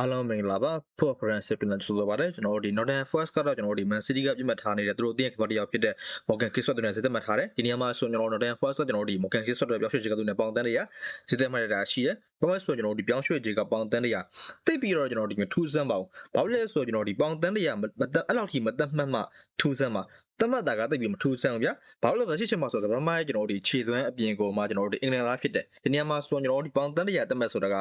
အားလုံးမင်္ဂလာပါ Poor Friendship ပြန်ဆိုလိုပါတယ်ကျွန်တော်တို့ဒီ Northern Forest ကတော့ကျွန်တော်တို့ဒီ Man City ကပြတ်မှတ်ထားနေတဲ့သူတို့တင်းကဘာတရားဖြစ်တဲ့ Morgan Kiswat တို့နဲ့စစ်သက်မှတ်ထားတယ်ဒီနေရာမှာဆိုကျွန်တော်တို့ Northern Forest ကကျွန်တော်တို့ဒီ Morgan Kiswat တို့ပြောင်းရွှေ့ချေကသူနဲ့ပေါင်တန်းတွေကစစ်သက်မှတ်ရတာရှိတယ်ဘာမှဆိုကျွန်တော်တို့ဒီပြောင်းရွှေ့ချေကပေါင်တန်းတွေကတိတ်ပြီးတော့ကျွန်တော်တို့ဒီထူးဆန်းပါဘူးဘာလို့လဲဆိုကျွန်တော်တို့ဒီပေါင်တန်းတွေကမတက်အဲ့လောက်ထိမတက်မှတ်မှထူးဆန်းပါ တမတ်တာကတိတ်ပြီးမထူးဆန်းဘူးဗျာဘာလို့လဲဆိုတော့ရှစ်ချက်မှာဆိုတော့ကမ္ဘာ့ရဲ့ကျွန်တော်တို့ဒီခြေသွမ်းအပြင်ကိုမှကျွန်တော်တို့ဒီအင်္ဂလန်သားဖြစ်တယ်ဒီနေရာမှာဆိုကျွန်တော်တို့ဒီပေါင်တန်းတွေကတက်မှတ်ဆိုတာက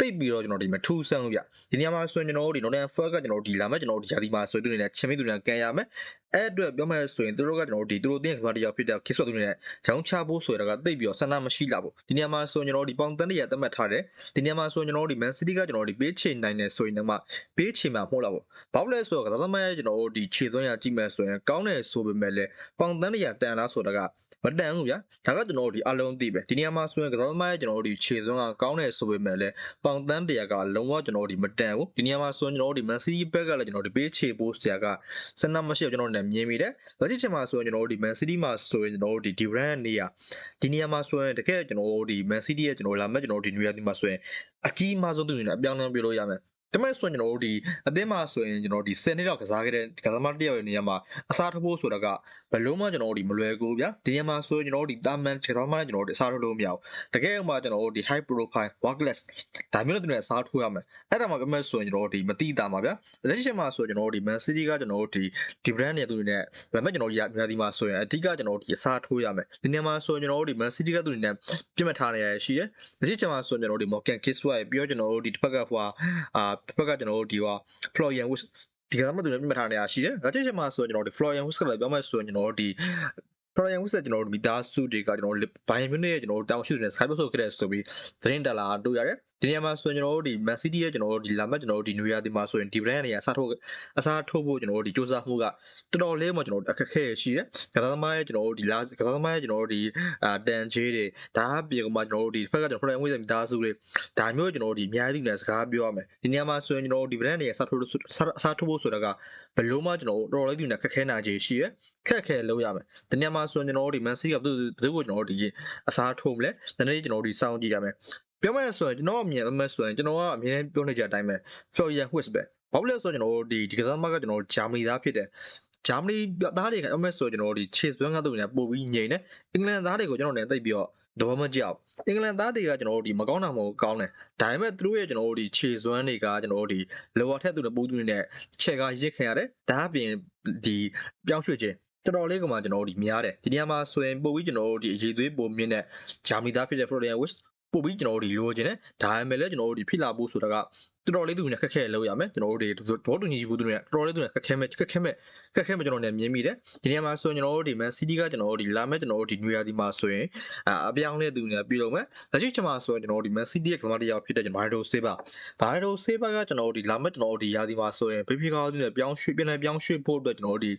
တိတ်ပြီးတော့ကျွန်တော်ဒီမထူးဆန်းဘူးဗျဒီနေရာမှာဆိုရင်ကျွန်တော်တို့ဒီ Northern Forest ကကျွန်တော်တို့ဒီလာမဲ့ကျွန်တော်တို့ဒီဂျာဒီမှာဆိုသူတွေနဲ့ချင်းမီသူတွေနဲ့ကန်ရမယ်အဲ့အတွက်ပြောမယ်ဆိုရင်သူတို့ကကျွန်တော်တို့ဒီသူတို့တင်းကဘာတရားဖြစ်တဲ့ kiss သူတွေနဲ့ရောင်းချဖို့ဆိုတာကတိတ်ပြီးတော့ဆန္ဒမရှိလာဘူးဒီနေရာမှာဆိုရင်ကျွန်တော်တို့ဒီပေါင်တန်းတွေကတက်မှတ်ထားတယ်ဒီနေရာမှာဆိုရင်ကျွန်တော်တို့ဒီ Man City ကကျွန်တော်တို့ဒီပေးချေနိုင်တယ်ဆိုရင်တော့မှပေးချေမှာမဟုတ်တော့ဘူးဘာလို့လဲဆိုတော့ကစားသမားရဲ့ကျွန်တော်တို့ဒီခြေသွင်းရကြည့်မယ်ဆိုရင်ကောင်းတယ်ဆိုပေမဲ့လည်းပေါင်တန်းတွေကတန်လားဆိုတာကမတန်ဘူးဗျာဒါကကျွန်တော်တို့ဒီအလုံးသိပဲဒီနေရာမှာဆိုရင်ကစားသမားရဲ့ကျွန်တော်တို့ဒီခြေသွင်းကကောင်းတယ်ဆိုပေမဲ့လည်းပေါင်တန်းတွေကလုံးဝကျွန်တော်တို့ဒီမတန်ဘူးဒီနေရာမှာဆိုရင်ကျွန်တော်တို့ဒီ Man City ဘက်ကလည်းကျွန်တော်တို့ဒီပေးချေပို့စရာကစနမရှိတော့ကျွန်တော်တို့လည်းမြင်မိတယ်လက်ရှိချိန်မှာဆိုရင်ကျွန်တော်တို့ဒီ Man City မှာဆိုရင်ကျွန်တော်တို့ဒီ Durant နေရာဒီနေရာမှာဆိုရင်တကယ်ကျွန်တော်တို့ဒီ Man City ရဲ့ကျွန်တော်လာမဲ့ကျွန်တော်တို့ဒီ New York မှာဆိုရင်အကြီးမားဆုံးသူတွေနဲ့အပြောင်းအလဲပြုလို့ရမယ် ဒါမဲ့ဆိုရင်ကျွန်တော်တို့ဒီအသင်းမှာဆိုရင်ကျွန်တော်ဒီ10နှစ်လောက်ကစားခဲ့တဲ့ကစားသမားတစ်ယောက်ရဲ့နေရာမှာအစားထိုးဖို့ဆိုတာကဘယ်လုံးမှကျွန်တော်တို့ဒီမလွယ်ကူဗျာဒီနေရာမှာဆိုရင်ကျွန်တော်တို့ဒီတာမန်ကစားသမားနဲ့ကျွန်တော်တို့အစားထိုးလို့မရဘူးတကယ်မှကျွန်တော်တို့ဒီ high profile workless ဒါမျိုးနဲ့သူတွေအစားထိုးရမယ်အဲ့ဒါမှပြမဲ့ဆိုရင်ကျွန်တော်တို့ဒီမတိတာမှာဗျာလက်ရှိချိန်မှာဆိုကျွန်တော်တို့ဒီ Man City ကကျွန်တော်တို့ဒီဒီ brand နဲ့သူတွေနဲ့ဒါမဲ့ကျွန်တော်တို့ရမြာဒီမှာဆိုရင်အဓိကကျွန်တော်တို့ဒီအစားထိုးရမယ်ဒီနေရာမှာဆိုရင်ကျွန်တော်တို့ဒီ Man City ကသူတွေနဲ့ပြစ်မှတ်ထားနေရရှိတယ်လက်ရှိချိန်မှာဆိုရင်ကျွန်တော်တို့ဒီ Morgan Kiswat ပြောကျွန်တော်တို့ဒီတစ်ဖက်ကဟိုအာတစ်ဖက်ကကျွန်တော်တို့ဒီဟို Florian Wirtz ဒီကစားမသူတွေပြစ်မှတ်ထားနေရရှိတယ်လက်ရှိချိန်မှာဆိုရင်ကျွန်တော်တို့ဒီ Florian Wirtz ကလည်းပြောမယ်ဆိုရင်ကျွန်တော်တို့ဒီ Florian Wirtz ကျွန်တော်တို့မိသားစုတွေကကျွန်တော်တို့ဘိုင်မြူနစ်ရဲ့ကျွန်တော်တို့တောင်ရှိတွေနဲ့ Skype ဆိုခဲ့တဲ့ဆိုပြီးသတင်းတက်လာတွေ့ရတယ် ဒီနေရာမှာဆိုရင်ကျွန်တော်တို့ဒီ Man City ရဲ့ကျွန်တော်တို့ဒီလာမတ်ကျွန်တော်တို့ဒီနွေရာသီမှာဆိုရင်ဒီ brand တွေကအစားထိုးအစားထိုးဖို့ကျွန်တော်တို့ဒီစူးစမ်းမှုကတော်တော်လေးမှကျွန်တော်တို့အခက်အခဲရှိတယ်ကစားသမားရဲ့ကျွန်တော်တို့ဒီလာကစားသမားရဲ့ကျွန်တော်တို့ဒီအာတန်ချေးတွေဒါအပြင်ကမှကျွန်တော်တို့ဒီဖက်ကကျွန်တော် Florian Wirtz မိသားစုတွေဒါမျိုးကျွန်တော်တို့ဒီအများကြီးနဲ့စကားပြောရမယ်ဒီနေရာမှာဆိုရင်ကျွန်တော်တို့ဒီ brand တွေအစားထိုးအစားထိုးဖို့ဆိုတာကဘယ်လို့မှကျွန်တော်တို့တော်တော်လေးဒီနဲ့ခက်ခဲနာခြင်းရှိတယ်ခက်ခဲလုပ်ရမယ်ဒီနေရာမှာဆိုရင်ကျွန်တော်တို့ဒီ Man City ကဘယ်သူဘယ်သူကိုကျွန်တော်တို့ဒီအစားထိုးမလဲဒီနေ့ကျွန်တော်တို့ဒီစောင့်ကြည့်ရမယ် ပြောမယ်ဆိုရင်ကျွန်တော်အမြင်အမှတ်ဆိုရင်ကျွန်တော်ကအမြင်နဲ့ပြောနေကြတဲ့အတိုင်းပဲ Florian Wirtz ပဲဘာလို့လဲဆိုတော့ကျွန်တော်တို့ဒီဒီကစားသမားကကျွန်တော်တို့ဂျာမနီသားဖြစ်တယ်ဂျာမနီသားတွေကအမှတ်ဆိုကျွန်တော်တို့ဒီခြေစွမ်းကသူတွေနဲ့ပို့ပြီးငြိမ်တယ်အင်္ဂလန်သားတွေကိုကျွန်တော်လည်းသိပြီးတော့တော့မကြောက်အင်္ဂလန်သားတွေကကျွန်တော်တို့ဒီမကောင်းတာမဟုတ်ကောင်းတယ်ဒါပေမဲ့သူတို့ရဲ့ကျွန်တော်တို့ဒီခြေစွမ်းတွေကကျွန်တော်တို့ဒီလောဝထက်သူတွေပို့သူတွေနဲ့ခြေကရစ်ခင်ရတယ်ဒါအပြင်ဒီပြောင်းရွှေ့ခြင်းတော်တော်လေးကမှကျွန်တော်တို့ဒီများတယ်ဒီနေရာမှာဆိုရင်ပို့ပြီးကျွန်တော်တို့ဒီအရေးသွေးပုံမြင့်တဲ့ဂျာမနီသားဖြစ်တဲ့ Florian Wirtz ပို့ပြီးကျွန်တော်တို့ဒီလိုချင်တယ်ဒါပေမဲ့လည်းကျွန်တော်တို့ဒီဖြစ်လာဖို့ဆိုတာကတော်တော်လေးသူနဲ့ခက်ခဲလောက်ရမယ်ကျွန်တော်တို့တွေဘောတူညီဘူးသူနဲ့တော်တော်လေးသူနဲ့ခက်ခဲမဲ့ခက်ခဲမဲ့ခက်ခဲမဲ့ကျွန်တော်လည်းမြင်မိတယ်ဒီနေရာမှာဆိုရင်ကျွန်တော်တို့ဒီ Man City ကကျွန်တော်တို့ဒီလာမဲ့ကျွန်တော်တို့ဒီနွေရာသီမှာဆိုရင်အပြောင်းလဲသူနဲ့ပြုလုပ်မယ်လက်ရှိချိန်မှာဆိုရင်ကျွန်တော်တို့ဒီ Man City ရဲ့ကမ္ဘာတရားဖြစ်တဲ့ကျွန်တော် Bardo Silva Bardo Silva ကကျွန်တော်တို့ဒီလာမဲ့ကျွန်တော်တို့ဒီရာသီမှာဆိုရင်ဖေးဖေးကောင်းသူနဲ့ပြောင်းရွှေ့ပြန်လဲပြောင်းရွှေ့ဖို့အတွက်ကျွန်တော်တို့ဒီ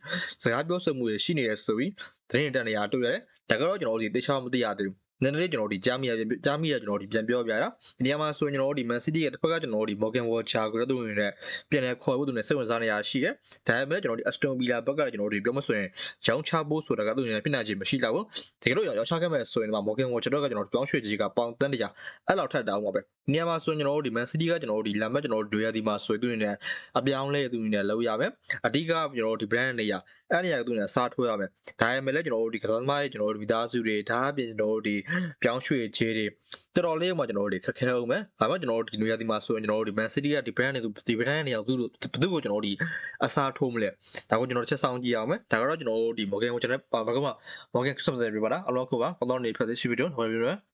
စကားပြောဆိုမှုတွေရှိနေရဆိုပြီးသတင်းတက်နေရတွေ့ရတယ်ဒါကတော့ကျွန်တော်တို့ဒီတေချာမသိရသေးဘူး နည်းနည်းလေးကျွန်တော်တို့ဒီကြားမိရကြားမိရကျွန်တော်တို့ဒီပြန်ပြောပြတာဒီနေရာမှာဆိုရင်ကျွန်တော်တို့ဒီ Man City ရဲ့တစ်ဖက်ကကျွန်တော်တို့ဒီ Morgan Watcher ကိုတို့နေနဲ့ပြန်လဲခေါ်ဖို့သူနဲ့စိတ်ဝင်စားနေရရှိတယ်ဒါပေမဲ့ကျွန်တော်တို့ Aston Villa ဘက်ကကျွန်တော်တို့ဒီပြောမဆိုရင်ရောင်းချဖို့ဆိုတာကသူနဲ့ဖြစ်နိုင်ခြင်းမရှိတော့ဘူးတကယ်လို့ရောင်းချခဲ့မဲ့ဆိုရင်ဒီမှာ Morgan Watcher တော့ကကျွန်တော်တို့ပြောင်းရွှေ့ကြီးကပေါင်တန်းတရာအဲ့လောက်ထက်တောင်းပါပဲနေရာမှာဆိုရင်ကျွန်တော်တို့ဒီ Man City ကကျွန်တော်တို့ဒီလာမဲ့ကျွန်တော်တို့ဒွေရဒီမှာဆိုရင်သူနဲ့အပြောင်းလဲသူနဲ့လောက်ရမယ်အဓိကကျွန်တော်တို့ဒီ brand နေရ အဲ့ဒီရသူနဲ့စားထိုးရမယ်ဒါပေမဲ့လည်းကျွန်တော်တို့ဒီကစားသမားရဲ့ကျွန်တော်တို့မိသားစုတွေဒါအပြင်ကျွန်တော်တို့ဒီပြောင်းရွှေ့ခြေတွေတော်တော်လေးမှကျွန်တော်တို့တွေခက်ခဲအောင်မယ်ဒါမှကျွန်တော်တို့ဒီနွေရာသီမှာဆိုရင်ကျွန်တော်တို့ဒီ Man City ကဒီ brand တွေဒီ brand တွေရောက်သူတို့ဘယ်သူကိုကျွန်တော်တို့ဒီအစားထိုးမလဲဒါကိုကျွန်တော်တို့ချက်ဆောင်ကြည့်အောင်မယ်ဒါကတော့ကျွန်တော်တို့ဒီ Morgan ကိုကျွန်တော်ဘာကမှ Morgan Christmas တွေပါလားအလောကပါကောင်းတော့နေဖက်စီဗီဒီယိုဟောပြီးရ